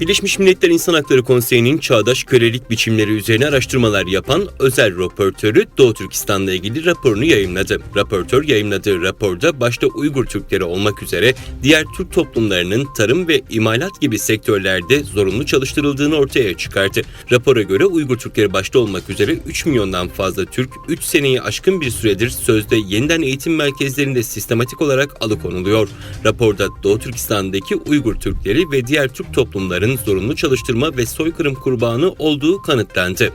Birleşmiş Milletler İnsan Hakları Konseyi'nin çağdaş kölelik biçimleri üzerine araştırmalar yapan özel raportörü Doğu Türkistan'la ilgili raporunu yayımladı. Raportör yayımladığı raporda başta Uygur Türkleri olmak üzere diğer Türk toplumlarının tarım ve imalat gibi sektörlerde zorunlu çalıştırıldığını ortaya çıkarttı. Rapora göre Uygur Türkleri başta olmak üzere 3 milyondan fazla Türk 3 seneyi aşkın bir süredir sözde yeniden eğitim merkezlerinde sistematik olarak alıkonuluyor. Raporda Doğu Türkistan'daki Uygur Türkleri ve diğer Türk toplumların zorunlu çalıştırma ve soykırım kurbanı olduğu kanıtlandı.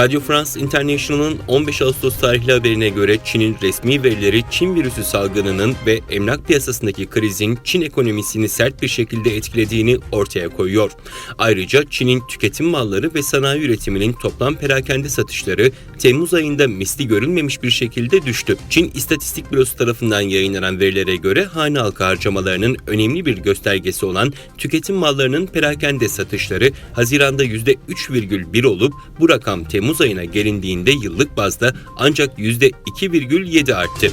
Radio France International'ın 15 Ağustos tarihli haberine göre Çin'in resmi verileri Çin virüsü salgınının ve emlak piyasasındaki krizin Çin ekonomisini sert bir şekilde etkilediğini ortaya koyuyor. Ayrıca Çin'in tüketim malları ve sanayi üretiminin toplam perakende satışları Temmuz ayında misli görülmemiş bir şekilde düştü. Çin İstatistik Bürosu tarafından yayınlanan verilere göre hane halkı harcamalarının önemli bir göstergesi olan tüketim mallarının perakende satışları Haziran'da %3,1 olup bu rakam Temmuz ayına gelindiğinde yıllık bazda ancak %2,7 arttı.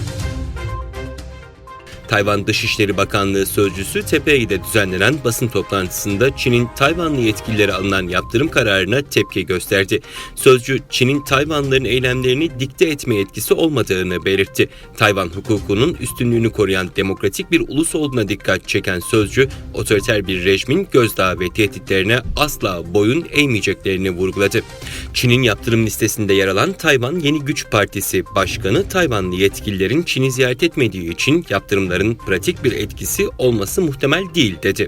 Tayvan Dışişleri Bakanlığı Sözcüsü Tepeyi'de düzenlenen basın toplantısında Çin'in Tayvanlı yetkililere alınan yaptırım kararına tepki gösterdi. Sözcü, Çin'in Tayvanlıların eylemlerini dikte etme etkisi olmadığını belirtti. Tayvan hukukunun üstünlüğünü koruyan demokratik bir ulus olduğuna dikkat çeken Sözcü, otoriter bir rejimin gözdağı ve tehditlerine asla boyun eğmeyeceklerini vurguladı. Çin'in yaptırım listesinde yer alan Tayvan Yeni Güç Partisi Başkanı Tayvanlı yetkililerin Çin'i ziyaret etmediği için yaptırımların pratik bir etkisi olması muhtemel değil dedi.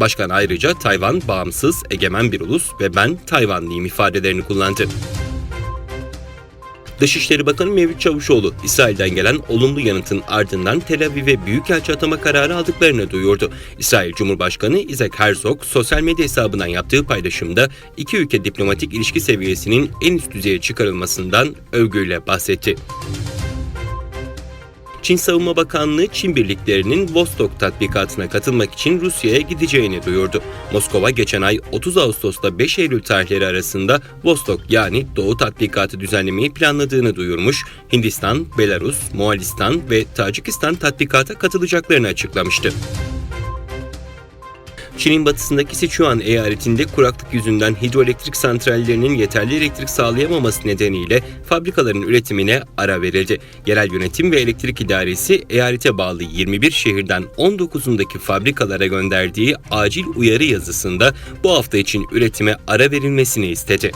Başkan ayrıca Tayvan bağımsız, egemen bir ulus ve ben Tayvanlıyım ifadelerini kullandı. Dışişleri Bakanı Mevlüt Çavuşoğlu, İsrail'den gelen olumlu yanıtın ardından Tel Aviv'e büyükelçi atama kararı aldıklarını duyurdu. İsrail Cumhurbaşkanı Isaac Herzog sosyal medya hesabından yaptığı paylaşımda iki ülke diplomatik ilişki seviyesinin en üst düzeye çıkarılmasından övgüyle bahsetti. Çin Savunma Bakanlığı Çin birliklerinin Vostok tatbikatına katılmak için Rusya'ya gideceğini duyurdu. Moskova geçen ay 30 Ağustos'ta 5 Eylül tarihleri arasında Vostok yani Doğu tatbikatı düzenlemeyi planladığını duyurmuş, Hindistan, Belarus, Moğolistan ve Tacikistan tatbikata katılacaklarını açıklamıştı. Çin'in batısındaki Sichuan eyaletinde kuraklık yüzünden hidroelektrik santrallerinin yeterli elektrik sağlayamaması nedeniyle fabrikaların üretimine ara verildi. Yerel yönetim ve elektrik idaresi eyalete bağlı 21 şehirden 19'undaki fabrikalara gönderdiği acil uyarı yazısında bu hafta için üretime ara verilmesini istedi.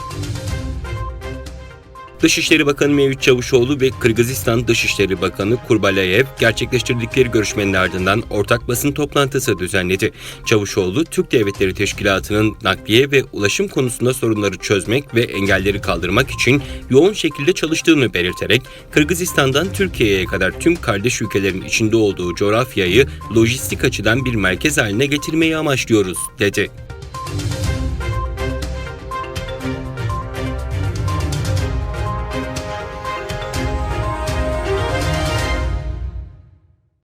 Dışişleri Bakanı Mevlüt Çavuşoğlu ve Kırgızistan Dışişleri Bakanı Kurbalayev gerçekleştirdikleri görüşmenin ardından ortak basın toplantısı düzenledi. Çavuşoğlu, Türk Devletleri Teşkilatı'nın nakliye ve ulaşım konusunda sorunları çözmek ve engelleri kaldırmak için yoğun şekilde çalıştığını belirterek Kırgızistan'dan Türkiye'ye kadar tüm kardeş ülkelerin içinde olduğu coğrafyayı lojistik açıdan bir merkez haline getirmeyi amaçlıyoruz, dedi.